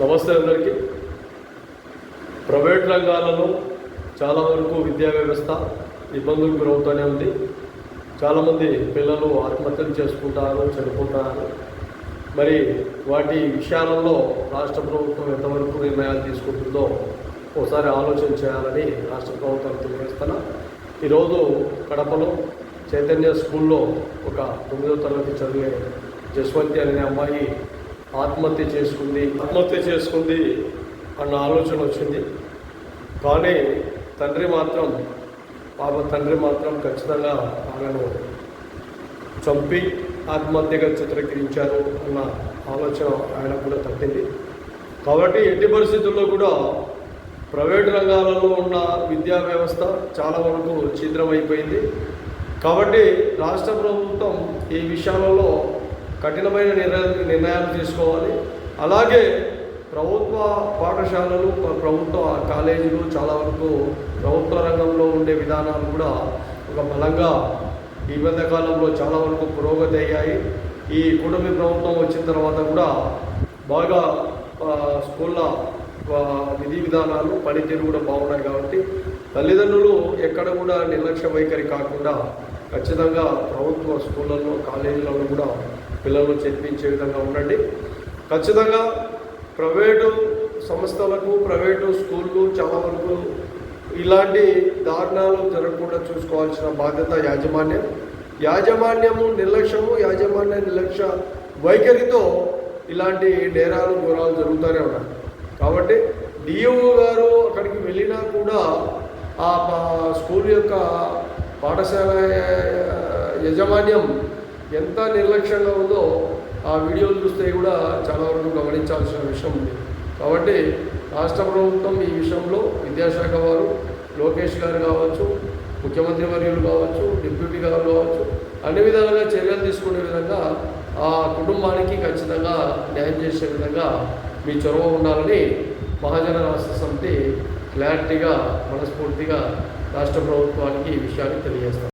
నమస్తే అందరికీ. ప్రైవేట్ రంగాలలో చాలా వరకు విద్యా వ్యవస్థ ఇబ్బందులకు గురవుతూనే ఉంది. చాలామంది పిల్లలు ఆత్మహత్యలు చేసుకుంటారు చనిపోతారు. మరి వాటి విషయాలలో రాష్ట్ర ప్రభుత్వం ఎంతవరకు నిర్ణయాలు తీసుకుంటుందో ఒకసారి ఆలోచన చేయాలని రాష్ట్ర ప్రభుత్వం తెలియజేస్తున్నా. ఈరోజు కడపలో చైతన్య స్కూల్లో ఒక తొమ్మిదో తరగతి చదివే జస్వంతి అనే అమ్మాయి ఆత్మహత్య చేసుకుంది. ఆత్మహత్య చేసుకుంది అన్న ఆలోచన వచ్చింది. కానీ తండ్రి మాత్రం పాప తండ్రి మాత్రం ఖచ్చితంగా ఆమెను చంపి ఆత్మహత్యగా చిత్రీకరించారు అన్న ఆలోచన ఆయన కూడా తప్పింది. కాబట్టి ఎట్టి పరిస్థితుల్లో కూడా ప్రైవేట్ రంగాలలో ఉన్న విద్యా వ్యవస్థ చాలా వరకు ఛిద్రమైపోయింది. కాబట్టి రాష్ట్ర ప్రభుత్వం ఈ విషయాలలో కఠినమైన నిర్ణయాలు నిర్ణయాలు తీసుకోవాలి. అలాగే ప్రభుత్వ పాఠశాలలు ప్రభుత్వ కాలేజీలు చాలా వరకు ప్రభుత్వ రంగంలో ఉండే విధానాలు కూడా ఒక బలంగా ఈ మధ్య కాలంలో చాలా వరకు పురోగతి అయ్యాయి. ఈ కూటమి ప్రభుత్వం వచ్చిన తర్వాత కూడా బాగా స్కూళ్ళ విధి విధానాలు పనితీరు కూడా బాగున్నాయి కాబట్టి తల్లిదండ్రులు ఎక్కడ కూడా నిర్లక్ష్య వైఖరి కాకుండా ఖచ్చితంగా ప్రభుత్వ స్కూళ్ళల్లో కాలేజీలలో కూడా పిల్లలు చేర్పించే విధంగా ఉండండి. ఖచ్చితంగా ప్రైవేటు సంస్థలకు ప్రైవేటు స్కూళ్ళు చాలా వరకు ఇలాంటి దారుణాలు జరగకుండా చూసుకోవాల్సిన బాధ్యత యాజమాన్యం. యాజమాన్యము నిర్లక్ష్యము యాజమాన్య నిర్లక్ష్య వైఖరితో ఇలాంటి నేరాలు ఘోరాలు జరుగుతూనే ఉన్నాయి. కాబట్టి డిఓ గారు అక్కడికి వెళ్ళినా కూడా ఆ స్కూల్ యొక్క పాఠశాల యజమాన్యం ఎంత నిర్లక్ష్యంగా ఉందో ఆ వీడియోలు చూస్తే కూడా చాలా వరకు గమనించాల్సిన విషయం ఉంది. కాబట్టి రాష్ట్ర ప్రభుత్వం ఈ విషయంలో విద్యాశాఖ వారు లోకేష్ గారు కావచ్చు ముఖ్యమంత్రి వర్యులు కావచ్చు డిప్యూటీ గారు కావచ్చు అన్ని విధాలుగా చర్యలు తీసుకునే విధంగా ఆ కుటుంబానికి ఖచ్చితంగా న్యాయం చేసే విధంగా మీ చొరవ ఉండాలని మహాజన రాష్ట్ర సమితి క్లారిటీగా మనస్ఫూర్తిగా రాష్ట్ర ప్రభుత్వానికి ఈ విషయాన్ని తెలియజేస్తాం.